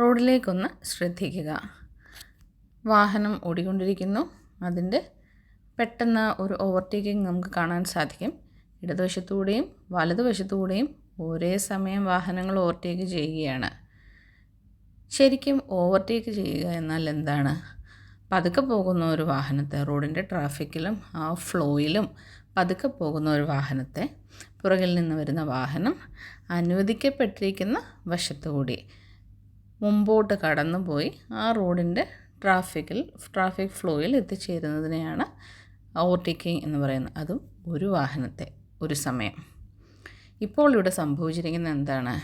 റോഡിലേക്കൊന്ന് ശ്രദ്ധിക്കുക. വാഹനം ഓടിക്കൊണ്ടിരിക്കുന്നു. അതിന്റെ പെട്ടെന്ന് ഒരു ഓവർടേക്കിംഗ് നമുക്ക് കാണാൻ സാധിക്കും. ഇടതുവശത്തൂടെയും വലതുവശത്തൂടെയും ഒരേ സമയം വാഹനങ്ങൾ ഓവർടേക്ക് ചെയ്യുകയാണ്. ശരിക്കും ഓവർടേക്ക് ചെയ്യുക എന്നാൽ എന്താണ്? പതുക്കെ പോകുന്ന ഒരു വാഹനത്തെ റോഡിന്റെ ട്രാഫിക്കിലും ആ ഫ്ലോയിലും പതുക്കെ പോകുന്ന ഒരു വാഹനത്തെ പുറകിൽ നിന്ന് വരുന്ന വാഹനം അനുവദിക്കപ്പെട്ടിരിക്കുന്ന വശത്തുകൂടി. മുമ്പോട്ട് കടന്നുപോയി ആ റോഡിന്റെ ട്രാഫിക്കിൽ ട്രാഫിക് ഫ്ലോയിൽ എത്തിച്ചേരുന്നതിനെയാണ് ഓവർടേക്കിംഗ് എന്ന് പറയുന്നത്. അതും ഒരു വാഹനത്തെ ഒരു സമയം. ഇപ്പോൾ ഇവിടെ സംഭവിച്ചിരിക്കുന്നത് എന്താണ്?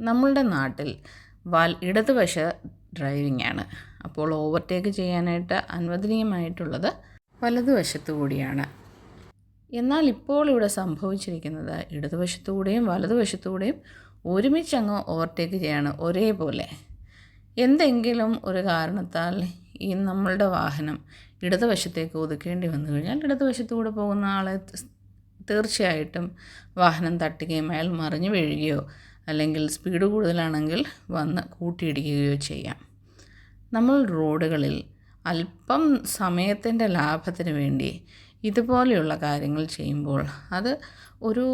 നമ്മളുടെ നാട്ടിൽ വാൽ ഇടതുവശ ഡ്രൈവിംഗ് ആണ് അപ്പോൾ ഓവർടേക്ക് ചെയ്യാനായിട്ട് അനുവദനീയമായിട്ടുള്ളത് വലതുവശത്തു കൂടിയാണ്. എന്നാൽ ഇപ്പോൾ ഇവിടെ സംഭവിച്ചിരിക്കുന്നത് ഇടതുവശത്തുകൂടെയും വലതുവശത്തുകൂടെയും ഒരുമിച്ച് അങ്ങ് ഓവർടേക്ക് ചെയ്യാണ് ഒരേപോലെ. എന്തെങ്കിലും ഒരു കാരണത്താൽ ഈ നമ്മളുടെ വാഹനം ഇടതുവശത്തേക്ക് ഒതുക്കേണ്ടി വന്നു കഴിഞ്ഞാൽ ഇടതുവശത്തൂടെ പോകുന്ന ആളെ തീർച്ചയായിട്ടും വാഹനം തട്ടുകയും അയാൾ മറിഞ്ഞു വീഴുകയോ അല്ലെങ്കിൽ സ്പീഡ് കൂടുതലാണെങ്കിൽ വന്ന് കൂട്ടിയിടിക്കുകയോ ചെയ്യാം. നമ്മൾ റോഡുകളിൽ അല്പം സമയത്തിന്റെ ലാഭത്തിന് വേണ്ടി ഇതുപോലെയുള്ള കാര്യങ്ങൾ ചെയ്യുമ്പോൾ അത് ഒരു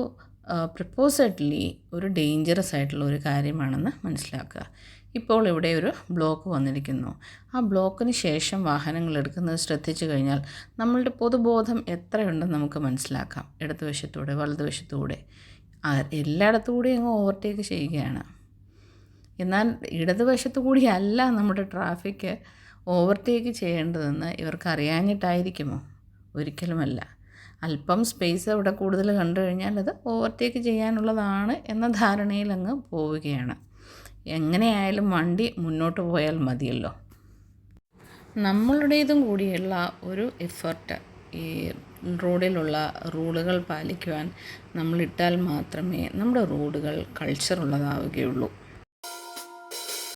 പ്രപ്പോസഡ്ലി ഒരു ഡേഞ്ചറസ് ആയിട്ടുള്ള ഒരു കാര്യമാണെന്ന് മനസ്സിലാക്കുക. ഇപ്പോൾ ഇവിടെ ഒരു ബ്ലോക്ക് വന്നിരിക്കുന്നു. ആ ബ്ലോക്കിന് ശേഷം വാഹനങ്ങൾ എടുക്കുന്നത് ശ്രദ്ധിച്ചു കഴിഞ്ഞാൽ നമ്മളുടെ പൊതുബോധം എത്രയുണ്ടെന്ന് നമുക്ക് മനസ്സിലാക്കാം. ഇടതുവശത്തൂടെ വലതുവശത്തൂടെ. എല്ലായിടത്തുകൂടി അങ്ങ് ഓവർടേക്ക് ചെയ്യുകയാണ്. എന്നാൽ ഇടതുവശത്തു കൂടിയല്ല നമ്മുടെ ട്രാഫിക് ഓവർടേക്ക് ചെയ്യേണ്ടതെന്ന് ഇവർക്ക് അറിയാഞ്ഞിട്ടായിരിക്കുമോ? ഒരിക്കലുമല്ല. അല്പം സ്പേസ് അവിടെ കൂടുതൽ കണ്ടു കഴിഞ്ഞാൽ അത് ഓവർടേക്ക് ചെയ്യാനുള്ളതാണ് എന്ന ധാരണയിൽ അങ്ങ് പോവുകയാണ്. എങ്ങനെയായാലും വണ്ടി മുന്നോട്ട് പോയാൽ മതിയല്ലോ. നമ്മളുടേതും കൂടിയുള്ള ഒരു എഫർട്ട് ഈ റോഡിലുള്ള റൂളുകൾ പാലിക്കുവാൻ നമ്മളിട്ടാൽ മാത്രമേ നമ്മുടെ റോഡുകൾ കൾച്ചറുള്ളതാവുകയുള്ളൂ